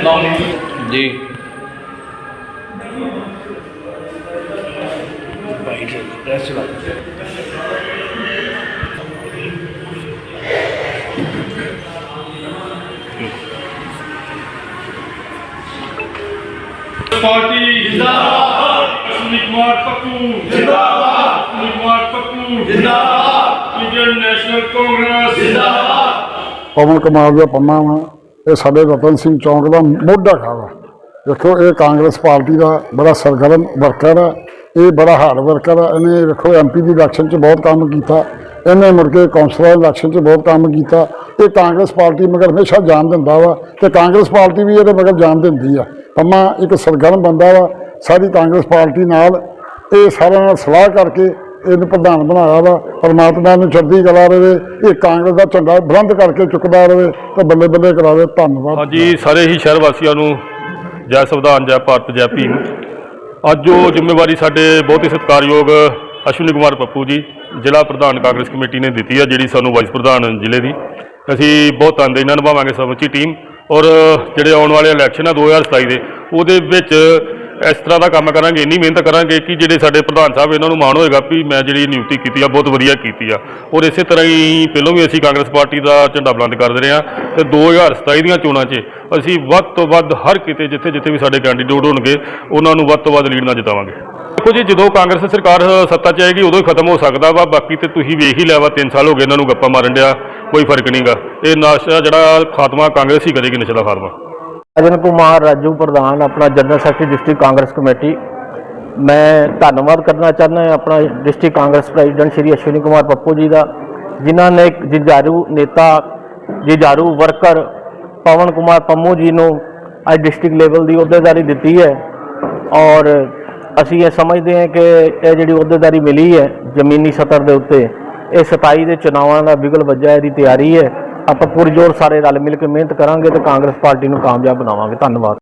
ਜੀ। ਪਾਰਟੀ ਜਿੰਦਾਬਾਦ ਅਸ਼ਵਨੀ ਕੁਮਾਰ ਪੱਪੂ। ਜਿੰਦਾਬਾਦ। ਅਸ਼ਵਨੀ ਕੁਮਾਰ ਪੱਪੂ। ਜਿੰਦਾਬਾਦ। Indian National Congress. ਜਿੰਦਾਬਾਦ। ਪਵਨ ਕੁਮਾਰ ਦਾ ਪੰਮਾ ਵਾ। ਇਹ ਸਾਡੇ ਰਤਨ ਸਿੰਘ ਚੌਂਕ ਦਾ ਮੋਢਾ ਖਾਵਾ ਦੇਖੋ, ਇਹ ਕਾਂਗਰਸ ਪਾਰਟੀ ਦਾ ਬੜਾ ਸਰਗਰਮ ਵਰਕਰ ਆ। ਇਹ ਬੜਾ ਹਾਰਡ ਵਰਕਰ ਆ। ਇਹਨੇ ਦੇਖੋ ਐਮਪੀ ਦੀ ਇਲੈਕਸ਼ਨ 'ਚ ਬਹੁਤ ਕੰਮ ਕੀਤਾ। ਇਹਨੇ ਮੁੜ ਕੇ ਕੌਂਸਲਰ ਇਲੈਕਸ਼ਨ 'ਚ ਬਹੁਤ ਕੰਮ ਕੀਤਾ। ਇਹ ਕਾਂਗਰਸ ਪਾਰਟੀ ਮਗਰ ਹਮੇਸ਼ਾ ਜਾਨ ਦਿੰਦਾ ਵਾ ਤੇ ਕਾਂਗਰਸ ਪਾਰਟੀ ਵੀ ਇਹਦੇ ਮਗਰ ਜਾਨ ਦਿੰਦੀ ਆ। ਪੰਮਾ ਇੱਕ ਸਰਗਰਮ ਬੰਦਾ ਵਾ। ਸਾਰੀ ਕਾਂਗਰਸ ਪਾਰਟੀ ਨਾਲ ਇਹ ਸਾਰਿਆਂ ਨਾਲ ਸਲਾਹ ਕਰਕੇ ਇਹਨੂੰ ਪ੍ਰਧਾਨ ਬਣਾਇਆ ਵਾ, ਪਰਮਾਤਮਾ ਨੂੰ ਚੜ੍ਹਦੀ ਚਲਾ ਦੇਵੇ ਇਹ ਕਾਂਗਰਸ ਦਾ ਝੰਡਾ ਬੁਲੰਦ ਕਰਕੇ ਚੁੱਕਦਾ ਰਹੇ ਤੇ ਬੱਲੇ ਬੱਲੇ ਕਰਾਵੇ ਧੰਨਵਾਦ। ਹਾਂਜੀ, ਸਾਰੇ ਹੀ ਸ਼ਹਿਰ ਵਾਸੀਆਂ ਨੂੰ ਜੈ ਸੰਵਿਧਾਨ, ਜੈ ਭਾਰਤ, ਜੈ ਭੀਮ। ਅੱਜ ਉਹ ਜ਼ਿੰਮੇਵਾਰੀ ਸਾਡੇ ਬਹੁਤ ਹੀ ਸਤਿਕਾਰਯੋਗ ਅਸ਼ਵਨੀ ਕੁਮਾਰ ਪੱਪੂ ਜੀ, ਜ਼ਿਲ੍ਹਾ ਪ੍ਰਧਾਨ ਕਾਂਗਰਸ ਕਮੇਟੀ ਨੇ ਦਿੱਤੀ ਆ ਜਿਹੜੀ ਸਾਨੂੰ ਵਾਈਸ ਪ੍ਰਧਾਨ ਜ਼ਿਲ੍ਹੇ ਦੀ। ਅਸੀਂ ਬਹੁਤ ਤਨਦੇਹੀ ਨਾਲ ਨਿਭਾਵਾਂਗੇ ਸਮੁੱਚੀ ਟੀਮ ਔਰ ਜਿਹੜੇ ਆਉਣ ਵਾਲੇ ਇਲੈਕਸ਼ਨ ਆ 2027 ਦੇ, ਉਹਦੇ ਵਿੱਚ ਇਸ ਤਰ੍ਹਾਂ ਦਾ ਕੰਮ ਕਰਾਂਗੇ, ਇੰਨੀ ਮਿਹਨਤ ਕਰਾਂਗੇ ਕਿ ਜਿਹੜੇ ਸਾਡੇ ਪ੍ਰਧਾਨ ਸਾਹਿਬ ਇਹਨਾਂ ਨੂੰ ਮਾਣ ਹੋਏਗਾ ਵੀ ਮੈਂ ਜਿਹੜੀ ਨਿਯੁਕਤੀ ਕੀਤੀ ਆ, ਬਹੁਤ ਵਧੀਆ ਕੀਤੀ ਆ। ਔਰ ਇਸੇ ਤਰ੍ਹਾਂ ਹੀ ਪਹਿਲਾਂ ਵੀ ਅਸੀਂ ਕਾਂਗਰਸ ਪਾਰਟੀ ਦਾ ਝੰਡਾ ਬੁਲੰਦ ਕਰਦੇ ਰਹੇ ਆ ਤੇ 2027 ਦੀਆਂ ਚੋਣਾਂ 'ਚ ਅਸੀਂ ਵੱਧ ਤੋਂ ਵੱਧ ਹਰ ਕਿਤੇ ਜਿੱਥੇ ਜਿੱਥੇ ਵੀ ਸਾਡੇ ਕੈਂਡੀਡੇਟ ਹੋਣਗੇ, ਉਹਨਾਂ ਨੂੰ ਵੱਧ ਤੋਂ ਵੱਧ ਲੀਡ ਨਾਲ ਜਿਤਾਵਾਂਗੇ। ਦੇਖੋ ਜੀ, ਜਦੋਂ ਕਾਂਗਰਸ ਸਰਕਾਰ ਸੱਤਾ 'ਚ ਆਏਗੀ, ਉਦੋਂ ਹੀ ਖਤਮ ਹੋ ਸਕਦਾ ਵਾ, ਬਾਕੀ ਤੇ ਤੁਸੀਂ ਵੇਖ ਹੀ ਲਿਆ ਵਾ 3 ਸਾਲ ਹੋ ਗਏ ਇਹਨਾਂ ਨੂੰ ਗੱਪਾਂ ਮਾਰਨ ਡਿਆ, ਕੋਈ ਫ਼ਰਕ ਨਹੀਂਗਾ ਇਹ ਨਸ਼ਾ ਜਿਹੜਾ ਖਾਤਮਾ ਕਾਂਗਰਸ ਹੀ ਕਰੇਗੀ ਨਸ਼ੇ ਦਾ ਖਾਤਮਾ। ਅਜਨ ਕੁਮਾਰ ਰਾਜੂ ਪ੍ਰਧਾਨ, ਆਪਣਾ general secretary district Congress committee ਮੈਂ ਧੰਨਵਾਦ ਕਰਨਾ ਚਾਹੁੰਦਾ ਹਾਂ ਆਪਣਾ ਡਿਸਟ੍ਰਿਕਟ ਕਾਂਗਰਸ ਪ੍ਰੈਜ਼ੀਡੈਂਟ ਸ਼੍ਰੀ ਅਸ਼ਵਨੀ ਕੁਮਾਰ ਪੱਪੂ ਜੀ ਦਾ, ਜਿਨ੍ਹਾਂ ਨੇ ਇੱਕ ਜੁਝਾਰੂ ਨੇਤਾ, ਜੁਝਾਰੂ ਵਰਕਰ ਪਵਨ ਕੁਮਾਰ ਪੰਮੂ ਜੀ ਨੂੰ ਅੱਜ ਡਿਸਟ੍ਰਿਕਟ ਲੈਵਲ ਦੀ ਅਹੁਦੇਦਾਰੀ ਦਿੱਤੀ ਹੈ। ਔਰ ਅਸੀਂ ਇਹ ਸਮਝਦੇ ਹਾਂ ਕਿ ਇਹ ਜਿਹੜੀ ਅਹੁਦੇਦਾਰੀ ਮਿਲੀ ਹੈ ਜ਼ਮੀਨੀ ਸਤਰ ਦੇ ਉੱਤੇ, ਇਹ 27 ਦੇ ਚੁਣਾਵਾਂ ਦਾ ਵਿਗਲ ਵੱਜਾ ਇਹਦੀ ਤਿਆਰੀ ਹੈ। ਆਪਾਂ ਪੁਰਜੋਰ ਸਾਰੇ ਰਲ ਮਿਲ ਕੇ ਮਿਹਨਤ ਕਰਾਂਗੇ ਤੇ ਕਾਂਗਰਸ ਪਾਰਟੀ ਨੂੰ ਕਾਮਯਾਬ ਬਣਾਵਾਂਗੇ। ਧੰਨਵਾਦ।